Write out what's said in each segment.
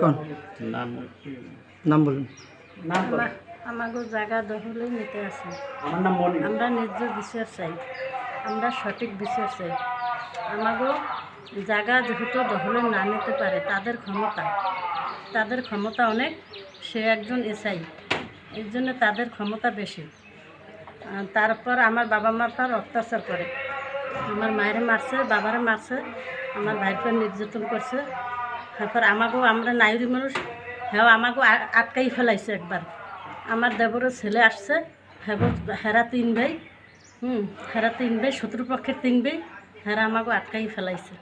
কোন? নাম নাম বলুন। নাম। আমাগো জায়গা দখলে নিতে আছে। আমার নাম মনি আমরা ন্যায্য বিচার চাই। আমরা সঠিক বিচার চাই। আমাগো জায়গা যেহেতু দখলে না নিতে পারে তাদের ক্ষমতা। তাদের ক্ষমতা অনেক সে একজন এসআই। এর জন্য তাদের ক্ষমতা বেশি। তারপর আমার বাবা মার পর অত্যাচার করে। আমার মায়ের মারছে বাবারে মারছে আমার পর নির্যাতন করছে। তারপর আমাকেও আমরা নাইরি মানুষ হ্যাঁ আমাকেও আটকাই ফেলাইছে একবার। আমার দেবরের ছেলে আসছে হ্যাঁ হেরা তিন ভাই, হুম, হেরা তিন ভাই, শত্রুপক্ষের তিন ভাই, হেরা আমাকে আটকাই ফেলাইছে।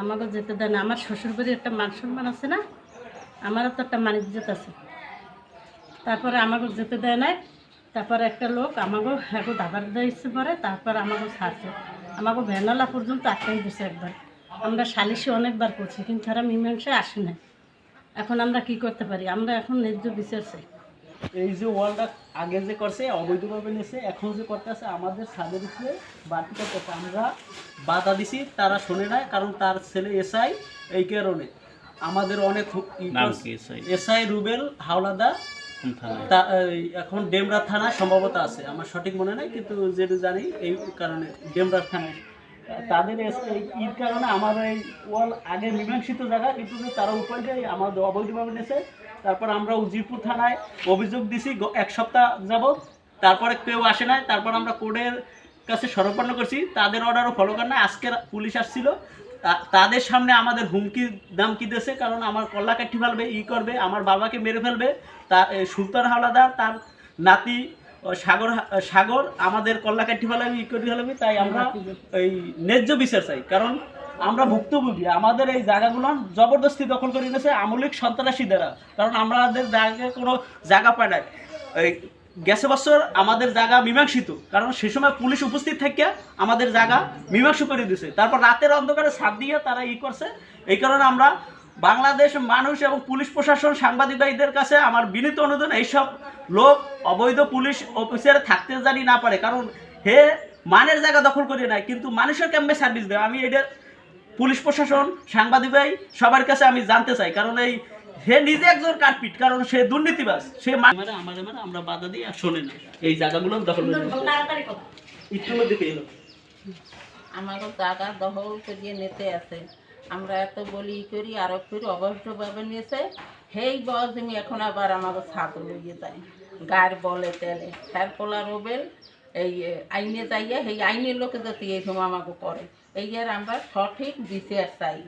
আমাকে যেতে দেয় না, আমার শ্বশুরবাড়ির একটা মান সম্মান আছে না, আমারও তো একটা মানিজ্যত আছে। তারপরে আমাকে যেতে দেয় নাই, তারপরে একটা লোক আমাকে হ্যাঁ দাবার দিয়েছে পরে, তারপর আমাকে ছাড়ছে। আমাকে ভ্যানালা পর্যন্ত আটকাই দিছে একবার। আমরা সালিশে অনেকবার করছি কিন্তু তারা মীমাংসায় আসে না এখন আমরা কি করতে পারি? আমরা এখন ন্যায্য বিচার চাই। এই যে ওয়ালটা আগে যে করছে অবৈধভাবে নিয়েছে এখন যে করতেছে আমাদের ছাদের উপরে বাড়তি করতেছে আমরা বাধা দিছি তারা শোনে না কারণ তার ছেলে এসআই এই কারণে। আমাদের অনেক নাম কি এসআই? এসআই রুবেল হাওলাদার। এই এখন ডেমরা থানা সম্ভবত আছে। আমার সঠিক মনে নাই কিন্তু যেটা জানি এই কারণে ডেমরা থানায় তাদের এই কারণে আমার এই ওয়াল আগে মীমাংসিত জায়গা, কিন্তু যে তারা উপরে দিয়ে আমাদের অবৈধভাবে নিয়েছে তারপর আমরা উজিরপুর থানায় অভিযোগ দিছি এক সপ্তাহ যাবত তারপরে কেউ আসে নাই, তারপর আমরা কোর্টের কাছে সরপন্ন করছি। তাদের অর্ডারও ফলো করে না আজকে পুলিশ আসছিল। তাদের সামনে আমাদের হুমকি, দামকি দিয়েছে, কারণ আমার কল্লা কাঠি ফেলবে, ই করবে, আমার বাবাকে মেরে ফেলবে। তা সুলতান হাওলাদার, তার নাতি সাগর সাগর আমাদের কল্লা কাঠি ফেলাবি ই করে তাই আমরা এই ন্যায্য বিচার চাই। কারণ আমরা ভুক্তভোগী। আমাদের এই জায়গাগুলো জবরদস্তি দখল করে নিয়েছে আমলিক সন্ত্রাসী দ্বারা। কারণ আমাদের জায়গায় কোনো জায়গা পায় নাই। এই গেছে বছর আমাদের জায়গা মীমাংসিত। কারণ সে সময় পুলিশ উপস্থিত থাকিয়া আমাদের জায়গা মীমাংস করে দিছে। তারপর রাতের অন্ধকারে ছাদ দিয়ে তারা ই করছে। এই কারণে আমরা বাংলাদেশ মানুষ এবং পুলিশ প্রশাসন সাংবাদিক ভাইদের কাছে আমার বিনীত অনুদান এইসব লোক অবৈধ পুলিশ অফিসার থাকতে জানি না পারে। কারণ হে মানের জায়গা দখল করে নেয় কিন্তু মানুষের ক্যাম্পে সার্ভিস দেয়? আমি এটা পুলিশ প্রশাসন সাংবাদিক ভাই সবার কাছে আমি জানতে চাই। কারণ এই হে নিজে একজন কাটপিট কারণ সে দুর্নীতিবাজ। সে মানে মানে আমরা বাধা দিই আর শোনে না। এই জায়গাগুলো দখল করে। মধ্যে পেয়ে। আমারও দাদা দখল করিয়ে নিতে আছে। আমরা এত বলি করি, আরও করি অবৈধভাবে নিয়েছে। সেই বস তুমি এখন আবার আমাকে ছাদ লইয়ে যায় গায়ের বলে তেলে। হ্যার পোলা রোবেল, এই আইনে যাইয়া সেই আইনের লোকে যাতে এই সময় আমাকে করে। এই আর আমরা সঠিক বিচার চাই।